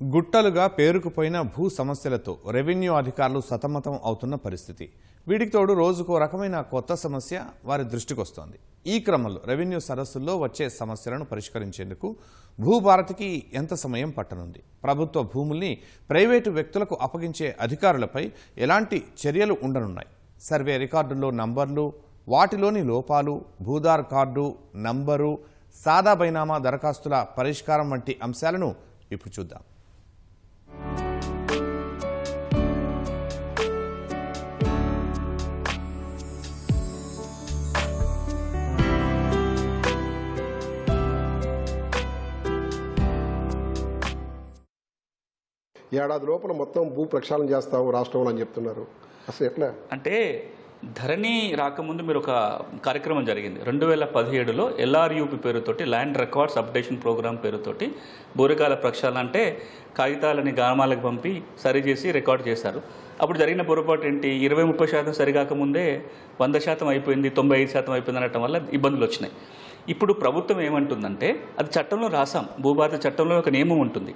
గుట్టలుగా పేరుకుపోయిన భూ సమస్యలతో రెవెన్యూ అధికారులు సతమతం అవుతున్న పరిస్థితి. వీటికి తోడు రోజుకో రకమైన కొత్త సమస్య వారి దృష్టికొస్తోంది. ఈ క్రమంలో రెవెన్యూ సదస్సుల్లో వచ్చే సమస్యలను పరిష్కరించేందుకు భూభారతికి ఎంత సమయం పట్టనుంది? ప్రభుత్వ భూముల్ని ప్రైవేటు వ్యక్తులకు అప్పగించే అధికారులపై ఎలాంటి చర్యలు ఉండనున్నాయి? సర్వే రికార్డుల్లో నంబర్లు వాటిలోని లోపాలు భూదార్ కార్డు నంబరు సాదా బైనామా దరఖాస్తుల పరిష్కారం వంటి అంశాలను ఇప్పుడు చూద్దాం. ఏడాది లోపల మొత్తం భూ ప్రక్షాళన చేస్తాము రాష్ట్రంలో అని చెప్తున్నారు. అసలు ఎట్లా? అంటే ధరణి రాకముందు మీరు ఒక కార్యక్రమం జరిగింది. రెండు వేల పదిహేడులో ఎల్ఆర్యూపి పేరుతోటి ల్యాండ్ రికార్డ్స్ అప్డేషన్ ప్రోగ్రామ్ పేరుతోటి బోరికాల ప్రక్షాళన అంటే కాగితాలని గ్రామాలకు పంపి సరిచేసి రికార్డ్ చేశారు. అప్పుడు జరిగిన పొరపాటు ఏంటి? ఇరవై ముప్పై శాతం సరికాకముందే వంద శాతం అయిపోయింది తొంభై ఐదు శాతం అయిపోయింది అనటం వల్ల ఇబ్బందులు వచ్చినాయి. ఇప్పుడు ప్రభుత్వం ఏమంటుందంటే అది చట్టంలో రాసాం. భూభారత చట్టంలో ఒక నియమం ఉంటుంది.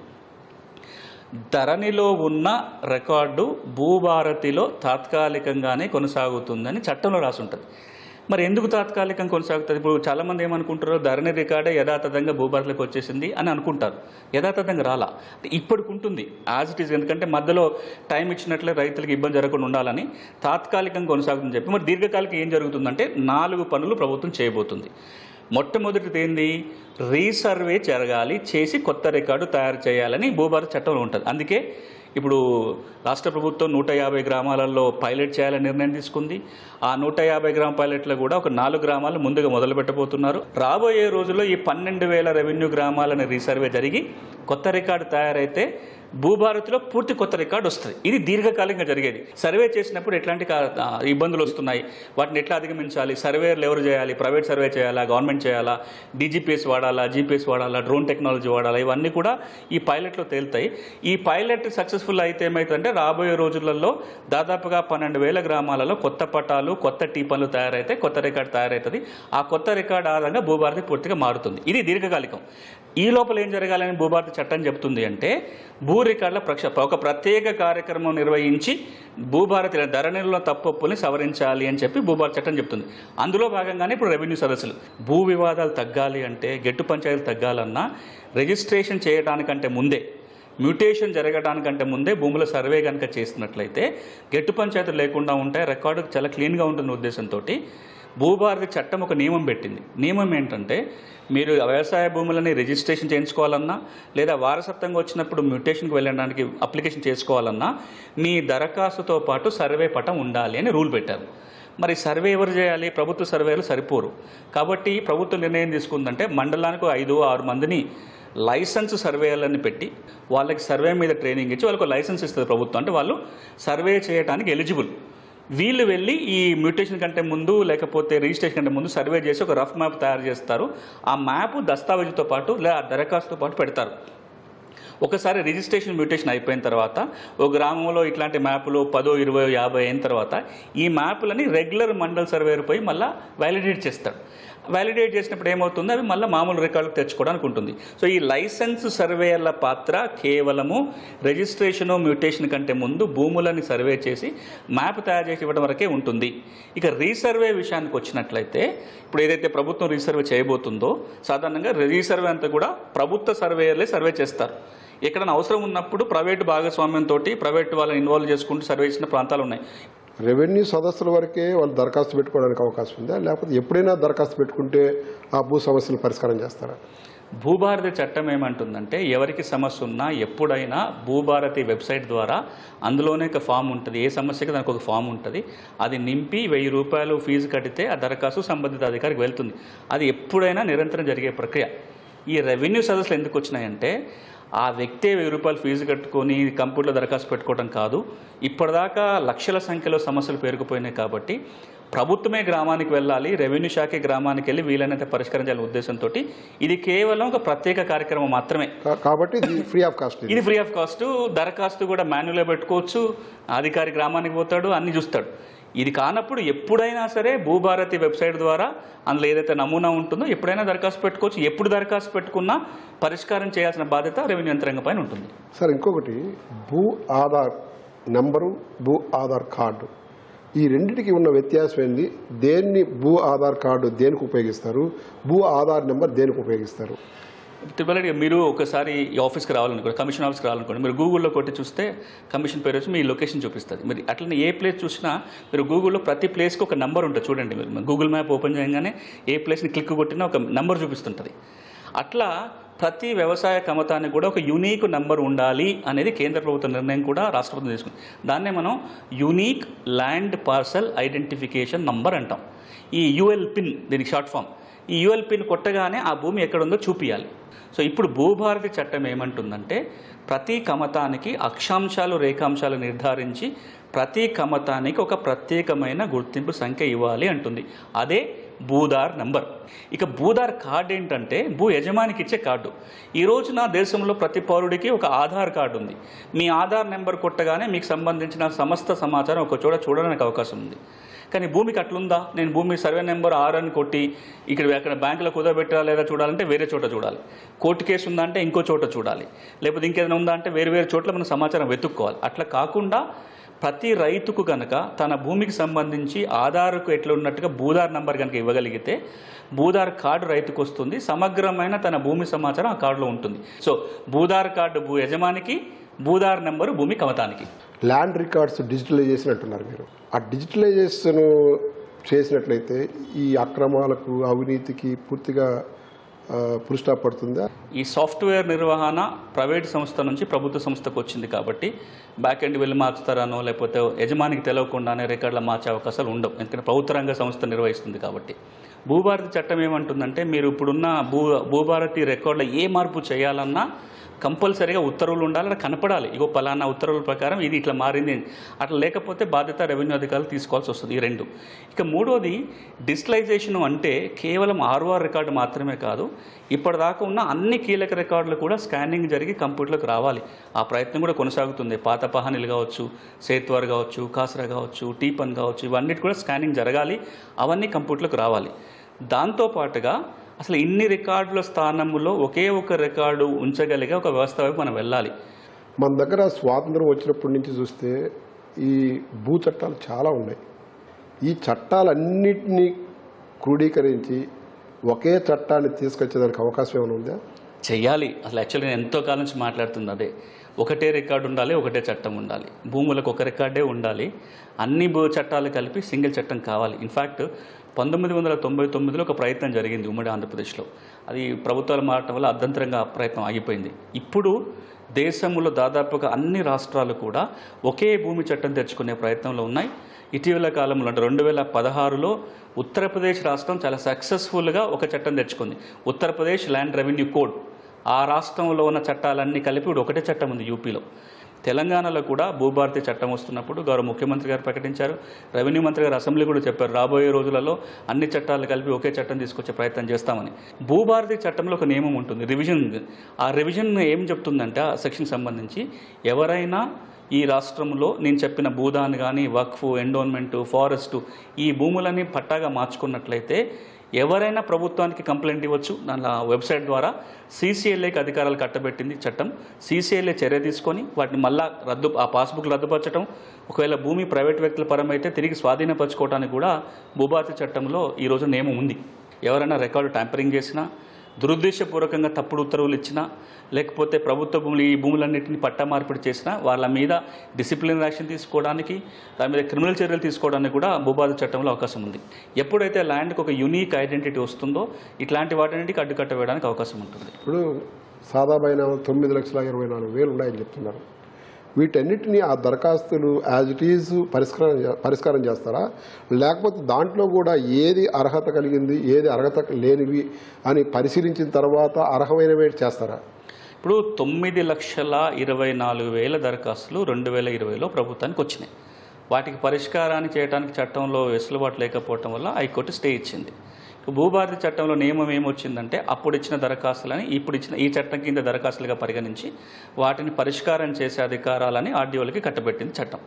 ధరణిలో ఉన్న రికార్డు భూభారతిలో తాత్కాలికంగానే కొనసాగుతుందని చట్టంలో రాసి ఉంటుంది మరి ఎందుకు తాత్కాలికం కొనసాగుతుంది? ఇప్పుడు చాలామంది ఏమనుకుంటారు ధరణి రికార్డే యథాతథంగా భూభారతిలోకి వచ్చేసింది అని అనుకుంటారు. యథాతథంగా రాలా? ఇప్పటికి ఉంటుంది. యాజ్ ఇట్ ఈస్ ఎందుకంటే మధ్యలో టైం ఇచ్చినట్లే రైతులకు ఇబ్బంది జరగకుండా ఉండాలని తాత్కాలికంగా కొనసాగుతుందని చెప్పి మరి దీర్ఘకాలిక ఏం జరుగుతుందంటే నాలుగు పనులు ప్రభుత్వం చేయబోతుంది. మొట్టమొదటిది ఏంది? రీసర్వే జరగాలి చేసి కొత్త రికార్డు తయారు చేయాలని భూభారత చట్టంలో ఉంటుంది. అందుకే ఇప్పుడు రాష్ట్ర ప్రభుత్వం నూట యాభై గ్రామాలలో పైలట్ చేయాలని నిర్ణయం తీసుకుంది. ఆ నూట యాభై గ్రామ పైలట్లో కూడా ఒక నాలుగు గ్రామాలు ముందుగా మొదలు పెట్టబోతున్నారు రాబోయే రోజుల్లో ఈ పన్నెండు వేల రెవెన్యూ గ్రామాలని రీసర్వే జరిగి కొత్త రికార్డు తయారైతే భూభారతిలో పూర్తి కొత్త రికార్డు వస్తుంది. ఇది దీర్ఘకాలికంగా జరిగేది. సర్వే చేసినప్పుడు ఎట్లాంటి ఇబ్బందులు వస్తున్నాయి? వాటిని ఎట్లా అధిగమించాలి? సర్వేలు ఎవరు చేయాలి? ప్రైవేట్ సర్వే చేయాలా? గవర్నమెంట్ చేయాలా? డీజీపీఎస్ వాడాలా? జీపీఎస్ వాడాలా? డ్రోన్ టెక్నాలజీ వాడాలా? ఇవన్నీ కూడా ఈ పైలట్లో తేలుతాయి. ఈ పైలట్ సక్సెస్ఫుల్ అయితే ఏమవుతుందంటే రాబోయే రోజులలో దాదాపుగా పన్నెండు వేల గ్రామాలలో కొత్త పట్టాలు కొత్త టీపన్లు తయారైతే కొత్త రికార్డు తయారవుతుంది ఆ కొత్త రికార్డు ఆధారంగా భూభారతి పూర్తిగా మారుతుంది. ఇది దీర్ఘకాలికం. ఈ లోపల ఏం జరగాలని భూభారత చట్టం చెప్తుంది అంటే భూ రికార్డుల ప్రక్ష ఒక ప్రత్యేక కార్యక్రమం నిర్వహించి భూభారతి ధరణిలో తప్పొప్పుల్ని సవరించాలి అని చెప్పి భూభారత చట్టం చెప్తుంది. అందులో భాగంగానే ఇప్పుడు రెవెన్యూ సదస్సులు. భూ వివాదాలు తగ్గాలి అంటే గెట్టు పంచాయతీలు తగ్గాలన్నా రిజిస్ట్రేషన్ చేయడానికంటే ముందే మ్యూటేషన్ జరగడానికంటే ముందే భూముల సర్వే కనుక చేసినట్లయితే గెట్టు పంచాయతీలు లేకుండా ఉంటాయి రికార్డు చాలా క్లీన్గా ఉంటుంది ఉద్దేశంతో భూభారతి చట్టం ఒక నియమం పెట్టింది. నియమం ఏంటంటే మీరు వ్యవసాయ భూములని రిజిస్ట్రేషన్ చేయించుకోవాలన్నా లేదా వారసత్వంగా వచ్చినప్పుడు మ్యూటేషన్కి వెళ్ళడానికి అప్లికేషన్ చేసుకోవాలన్నా మీ దరఖాస్తుతో పాటు సర్వే పటం ఉండాలి అని రూల్ పెట్టారు. మరి సర్వే ఎవరు చేయాలి? ప్రభుత్వ సర్వేలు సరిపోరు. కాబట్టి ప్రభుత్వం నిర్ణయం తీసుకుందంటే మండలానికి ఐదు ఆరు మందిని లైసెన్స్ సర్వేలని పెట్టి వాళ్ళకి సర్వే మీద ట్రైనింగ్ ఇచ్చి వాళ్ళకి లైసెన్స్ ఇస్తుంది ప్రభుత్వం. అంటే వాళ్ళు సర్వే చేయడానికి ఎలిజిబుల్. వీళ్ళు వెళ్ళి ఈ మ్యూటేషన్ కంటే ముందు లేకపోతే రిజిస్ట్రేషన్ కంటే ముందు సర్వే చేసి ఒక రఫ్ మ్యాప్ తయారు చేస్తారు. ఆ మ్యాప్ దస్తావేజుతో పాటు లేదా దరఖాస్తుతో పాటు పెడతారు. ఒకసారి రిజిస్ట్రేషన్ మ్యూటేషన్ అయిపోయిన తర్వాత ఒక గ్రామంలో ఇట్లాంటి మ్యాపులు పదో ఇరవై యాభై అయిన తర్వాత ఈ మ్యాపులని రెగ్యులర్ మండల్ సర్వేర్ పోయి మళ్ళీ వ్యాలిడేట్ చేస్తాడు వ్యాలిడేట్ చేసినప్పుడు ఏమవుతుంది? అవి మళ్ళీ మామూలు రికార్డులకు తెచ్చుకోవడానికి ఉంటుంది. సో ఈ లైసెన్స్ సర్వేయర్ల పాత్ర కేవలము రిజిస్ట్రేషను మ్యూటేషన్ కంటే ముందు భూములని సర్వే చేసి మ్యాప్ తయారు చేసి ఇవ్వడం వరకే ఉంటుంది. ఇక రీసర్వే విషయానికి వచ్చినట్లయితే ఇప్పుడు ఏదైతే ప్రభుత్వం రీసర్వే చేయబోతుందో సాధారణంగా రీసర్వే అంతా కూడా ప్రభుత్వ సర్వేయర్లే సర్వే చేస్తారు. ఎక్కడైనా అవసరం ఉన్నప్పుడు ప్రైవేటు భాగస్వామ్యంతో ప్రైవేట్ వాళ్ళని ఇన్వాల్వ్ చేసుకుంటూ సర్వే చేసిన ప్రాంతాలు ఉన్నాయి. రెవెన్యూ సదస్సుల వరకే వాళ్ళు దరఖాస్తు పెట్టుకోవడానికి అవకాశం ఉందా? లేకపోతే ఎప్పుడైనా దరఖాస్తు పెట్టుకుంటే ఆ భూ సమస్యలు పరిష్కారం చేస్తారా? భూభారతి చట్టం ఏమంటుందంటే ఎవరికి సమస్య ఉన్నా ఎప్పుడైనా భూభారతి వెబ్సైట్ ద్వారా అందులోనే ఒక ఫామ్ ఉంటుంది. ఏ సమస్యకి దానికి ఒక ఫామ్ ఉంటుంది. అది నింపి వెయ్యి రూపాయలు ఫీజు కడితే ఆ దరఖాస్తు సంబంధిత అధికారికి వెళ్తుంది. అది ఎప్పుడైనా నిరంతరం జరిగే ప్రక్రియ. ఈ రెవెన్యూ సదస్సులు ఎందుకు వచ్చినాయంటే ఆ వ్యక్తే వెయ్యి రూపాయలు ఫీజు కట్టుకొని కంప్యూటర్లో దరఖాస్తు పెట్టుకోవడం కాదు. ఇప్పటిదాకా లక్షల సంఖ్యలో సమస్యలు పేరుకుపోయినాయి కాబట్టి ప్రభుత్వమే గ్రామానికి వెళ్ళాలి రెవెన్యూ శాఖ గ్రామానికి వెళ్ళి వీలైనంత పరిష్కరించాలనే ఉద్దేశంతో ఇది కేవలం ఒక ప్రత్యేక కార్యక్రమం మాత్రమే. కాబట్టి ఇది ఫ్రీ ఆఫ్ కాస్ట్ ఇది. ఫ్రీ ఆఫ్ కాస్ట్ దరఖాస్తు కూడా మాన్యువల్గా పెట్టుకోవచ్చు. అధికారి గ్రామానికి పోతాడు అన్ని చూస్తాడు. ఇది కానప్పుడు ఎప్పుడైనా సరే భూభారతి వెబ్సైట్ ద్వారా అందులో ఏదైతే నమూనా ఉంటుందో ఎప్పుడైనా దరఖాస్తు పెట్టుకోవచ్చు. ఎప్పుడు దరఖాస్తు పెట్టుకున్నా పరిష్కారం చేయాల్సిన బాధ్యత రెవెన్యూ యంత్రాంగం పైన ఉంటుంది. సార్ ఇంకొకటి భూ ఆధార్ నెంబరు భూ ఆధార్ కార్డు. ఈ రెండింటికి ఉన్న వ్యత్యాసం ఏంది? దేన్ని భూ ఆధార్ కార్డు దేనికి ఉపయోగిస్తారు? భూ ఆధార్ నెంబర్ దేనికి ఉపయోగిస్తారు? తిరుపతి మీరు ఒకసారి ఈ ఆఫీస్కి రావాలనుకోండి కమిషన్ ఆఫీస్కి రావాలనుకోండి మీరు గూగుల్లో కొట్టి చూస్తే కమిషన్ పేరు వచ్చి మీ లొకేషన్ చూపిస్తుంది. మీరు అట్లనే ఏ ప్లేస్ చూసినా మీరు గూగుల్లో ప్రతి ప్లేస్కి ఒక నెంబర్ ఉంటుంది చూడండి మీరు గూగుల్ మ్యాప్ ఓపెన్ చేయగానే ఏ ప్లేస్ని క్లిక్ కొట్టినా ఒక నెంబర్ చూపిస్తుంటుంది. అట్లా ప్రతి వ్యవసాయ కమతానికి కూడా ఒక యునీక్ నెంబర్ ఉండాలి అనేది కేంద్ర ప్రభుత్వ నిర్ణయం కూడా రాష్ట్ర ప్రభుత్వం తీసుకుంది. దాన్నే మనం unique land parcel identification number అంటాం. ఈ యుఎల్ పిన్ దీనికి షార్ట్ ఫామ్. ఈ యుఎల్ పిన్ కొట్టగానే ఆ భూమి ఎక్కడుందో చూపించాలి సో ఇప్పుడు భూభారతి చట్టం ఏమంటుందంటే ప్రతి కమతానికి అక్షాంశాలు రేఖాంశాలు నిర్ధారించి ప్రతి కమతానికి ఒక ప్రత్యేకమైన గుర్తింపు సంఖ్య ఇవ్వాలి అంటుంది. అదే భూదార్ నంబర్. ఇక భూదార్ కార్డు ఏంటంటే భూ యజమానికి ఇచ్చే కార్డు. ఈ రోజున దేశంలో ప్రతి పౌరుడికి ఒక ఆధార్ కార్డు ఉంది. మీ ఆధార్ నెంబర్ కొట్టగానే మీకు సంబంధించిన సమస్త సమాచారం ఒక చోట చూడడానికి అవకాశం ఉంది. కానీ భూమికి అట్లుందా? నేను భూమి సర్వే నెంబర్ ఆర్ అని కొట్టి ఇక్కడ అక్కడ బ్యాంకులో కుదరబెట్టాలా లేదా చూడాలంటే వేరే చోట చూడాలి. కోర్టు కేసు ఉందా అంటే ఇంకో చోట చూడాలి. లేకపోతే ఇంకేదైనా ఉందా అంటే వేరు వేరు చోట్ల మనం సమాచారం వెతుక్కోవాలి. అట్లా కాకుండా ప్రతి రైతుకు కనుక తన భూమికి సంబంధించి ఆధార్కు ఎట్లా ఉన్నట్టుగా భూదార్ నంబర్ కనుక ఇవ్వగలిగితే భూదార్ కార్డు రైతుకు వస్తుంది. సమగ్రమైన తన భూమి సమాచారం ఆ కార్డులో ఉంటుంది. సో భూదార్ కార్డు భూ యజమానికి భూదార్ నెంబరు భూమి కమతానికి. ల్యాండ్ రికార్డ్స్ డిజిటలైజేషన్ అంటున్నారు మీరు. ఆ డిజిటలైజేషన్ చేసినట్లయితే ఈ అక్రమాలకు అవినీతికి పూర్తిగా పురుస్టాప్ పడుతుందా? ఈ సాఫ్ట్వేర్ నిర్వహణ ప్రైవేట్ సంస్థ నుంచి ప్రభుత్వ సంస్థకు వచ్చింది కాబట్టి బ్యాక్ ఎండ్ వెళ్ళి మార్చుతారనో లేకపోతే యజమానికి తెలియకుండానే రికార్డులు మార్చే అవకాశాలు ఉండవు. ఎందుకంటే ప్రభుత్వ రంగ సంస్థ నిర్వహిస్తుంది కాబట్టి. భూభారతి చట్టం ఏమంటుందంటే మీరు ఇప్పుడున్న భూ భూభారతి రికార్డులో ఏ మార్పు చేయాలన్నా కంపల్సరీగా ఉత్తర్వులు ఉండాలి అక్కడ కనపడాలి. ఇగో పలానా ఉత్తర్వుల ప్రకారం ఇది ఇట్లా మారింది. అట్లా లేకపోతే బాధ్యత రెవెన్యూ అధికారులు తీసుకోవాల్సి వస్తుంది ఈ రెండు. ఇక మూడోది డిజిటలైజేషన్ అంటే కేవలం ఆర్ఓఆర్ రికార్డు మాత్రమే కాదు ఇప్పటిదాకా ఉన్న అన్ని కీలక రికార్డులు కూడా స్కానింగ్ జరిగి కంప్యూటర్లోకి రావాలి. ఆ ప్రయత్నం కూడా కొనసాగుతుంది. పాత పహానీలు కావచ్చు సేత్వార్ కావచ్చు కాసరా కావచ్చు టీపన్ కావచ్చు ఇవన్నిటి కూడా స్కానింగ్ జరగాలి. అవన్నీ కంప్యూటర్లోకి రావాలి. దాంతోపాటుగా అసలు ఇన్ని రికార్డుల స్థానంలో ఒకే ఒక రికార్డు ఉంచగలిగే ఒక వ్యవస్థ వైపు మనం వెళ్ళాలి. మన దగ్గర స్వాతంత్రం వచ్చినప్పటి నుంచి చూస్తే ఈ భూ చట్టాలు చాలా ఉన్నాయి. ఈ చట్టాలన్నింటినీ క్రోడీకరించి ఒకే చట్టాన్ని తీసుకొచ్చేదానికి అవకాశం ఏమైనా ఉందా? చెయ్యాలి. అసలు యాక్చువల్లీ నేను ఎంతో కాలం నుంచి మాట్లాడుతుంది అదే. ఒకటే రికార్డు ఉండాలి ఒకటే చట్టం ఉండాలి. భూములకు ఒక రికార్డే ఉండాలి. అన్ని భూ చట్టాలు కలిపి సింగిల్ చట్టం కావాలి. ఇన్ఫ్యాక్ట్ పంతొమ్మిది వందల తొంభై తొమ్మిదిలో ఒక ప్రయత్నం జరిగింది ఉమ్మడి ఆంధ్రప్రదేశ్లో. అది ప్రభుత్వాలు మారటం వల్ల అర్ధంతరంగా ప్రయత్నం ఆగిపోయింది. ఇప్పుడు దేశంలో దాదాపుగా అన్ని రాష్ట్రాలు కూడా ఒకే భూమి చట్టం తెచ్చుకునే ప్రయత్నంలో ఉన్నాయి. ఇటీవల కాలంలో అంటే రెండు వేల పదహారులో ఉత్తరప్రదేశ్ రాష్ట్రం చాలా సక్సెస్ఫుల్గా ఒక చట్టం తెచ్చుకుంది. Uttar Pradesh land revenue code. ఆ రాష్ట్రంలో ఉన్న చట్టాలన్నీ కలిపి ఇప్పుడు ఒకటే చట్టం ఉంది యూపీలో. తెలంగాణలో కూడా భూభారతి చట్టం వస్తున్నప్పుడు గౌరవ ముఖ్యమంత్రి గారు ప్రకటించారు. రెవెన్యూ మంత్రి గారు అసెంబ్లీ కూడా చెప్పారు. రాబోయే రోజులలో అన్ని చట్టాలు కలిపి ఒకే చట్టం తీసుకొచ్చే ప్రయత్నం చేస్తామని. భూభారతి చట్టంలో ఒక నియమం ఉంటుంది. రివిజన్ ఆ రివిజన్ ఏం చెప్తుందంటే ఆ సెక్షన్ సంబంధించి ఎవరైనా ఈ రాష్ట్రంలో నేను చెప్పిన భూదాన్ కానీ వక్ఫ్ ఎండోన్మెంటు ఫారెస్ట్ ఈ భూములని పట్టాగా మార్చుకున్నట్లయితే ఎవరైనా ప్రభుత్వానికి కంప్లైంట్ ఇవ్వచ్చు. దాని వెబ్సైట్ ద్వారా సీసీఎల్ఏకి అధికారాలు కట్టబెట్టింది చట్టం. సీసీఎల్ఏ చర్య తీసుకొని వాటిని మళ్ళా రద్దు ఆ పాస్బుక్ రద్దుపరచడం ఒకవేళ భూమి ప్రైవేట్ వ్యక్తుల పరమైతే తిరిగి స్వాధీనపరచుకోవడానికి కూడా భూభారతి చట్టంలో ఈ రోజు నియమం ఉంది. ఎవరైనా రికార్డు ట్యాంపరింగ్ చేసినా దురుద్దేశపూర్వకంగా తప్పుడు ఉత్తర్వులు ఇచ్చినా లేకపోతే ప్రభుత్వ భూములు ఈ భూములన్నింటినీ పట్టా మార్పిడి చేసినా వాళ్ళ మీద డిసిప్లిన్ యాక్షన్ తీసుకోవడానికి దాని మీద క్రిమినల్ చర్యలు తీసుకోవడానికి కూడా భూబాధ చట్టంలో అవకాశం ఉంది. ఎప్పుడైతే ల్యాండ్కి ఒక యునీక్ ఐడెంటిటీ వస్తుందో ఇట్లాంటి వాటన్నిటికి అడ్డుకట్ట వేయడానికి అవకాశం ఉంటుంది. ఇప్పుడు సాదాబైన తొమ్మిది లక్షల ఇరవై నాలుగు వేలు ఉన్నాయని చెప్తున్నారు. వీటన్నిటిని ఆ దరఖాస్తులు యాజ్ ఇట్ ఈజ్ పరిష్కారం పరిష్కారం చేస్తారా? లేకపోతే దాంట్లో కూడా ఏది అర్హత కలిగింది ఏది అర్హత లేనివి అని పరిశీలించిన తర్వాత అర్హమైనవి చేస్తారా? ఇప్పుడు తొమ్మిది లక్షల ఇరవై నాలుగు వేల దరఖాస్తులు రెండు వేల ఇరవైలో ప్రభుత్వానికి వచ్చినాయి. వాటికి పరిష్కారాన్ని చేయడానికి చట్టంలో వెసులుబాటు లేకపోవటం వల్ల హైకోర్టు స్టే ఇచ్చింది. భూభారతి చట్టంలో నియమం ఏమొచ్చిందంటే అప్పుడు ఇచ్చిన దరఖాస్తులని ఇప్పుడు ఇచ్చిన ఈ చట్టం కింద దరఖాస్తులుగా పరిగణించి వాటిని పరిష్కారం చేసే అధికారాలని ఆర్డీఓలకి కట్టబెట్టింది చట్టం.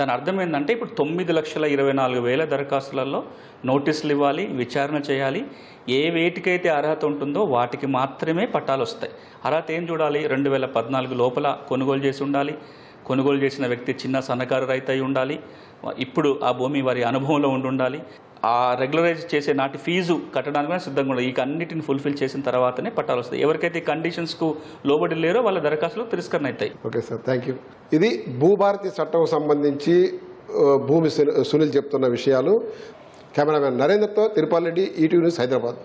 దాని అర్థం ఏంటంటే ఇప్పుడు తొమ్మిది లక్షల ఇరవై నాలుగు వేల దరఖాస్తులలో నోటీసులు ఇవ్వాలి విచారణ చేయాలి. ఏ వేటికైతే అర్హత ఉంటుందో వాటికి మాత్రమే పట్టాలు వస్తాయి అర్హత ఏం చూడాలి? రెండు వేల పద్నాలుగు లోపల కొనుగోలు చేసి ఉండాలి. కొనుగోలు చేసిన వ్యక్తి చిన్న సన్నకారు రైతు అయి ఉండాలి ఇప్పుడు ఆ భూమి వారి అనుభవంలో ఉండి ఉండాలి ఆ రెగ్యులరైజ్ చేసే నాటి ఫీజు కట్టడానికి కూడా సిద్ధంగా ఉండదు ఈ అన్నిటిని ఫుల్ఫిల్ చేసిన తర్వాతనే పట్టాలు వస్తాయి. ఎవరికైతే కండిషన్స్కు లోబడి లేరో వాళ్ళ దరఖాస్తులు తిరస్కరణ అవుతాయి. ఓకే సార్ థ్యాంక్ యూ ఇది భూభారతి చట్టం సంబంధించి భూమి సుని- సునీల్ చెప్తున్న విషయాలు. కెమెరామెన్ నరేంద్రతో తిరుపాల్ రెడ్డి ఈటీవీ న్యూస్ హైదరాబాద్.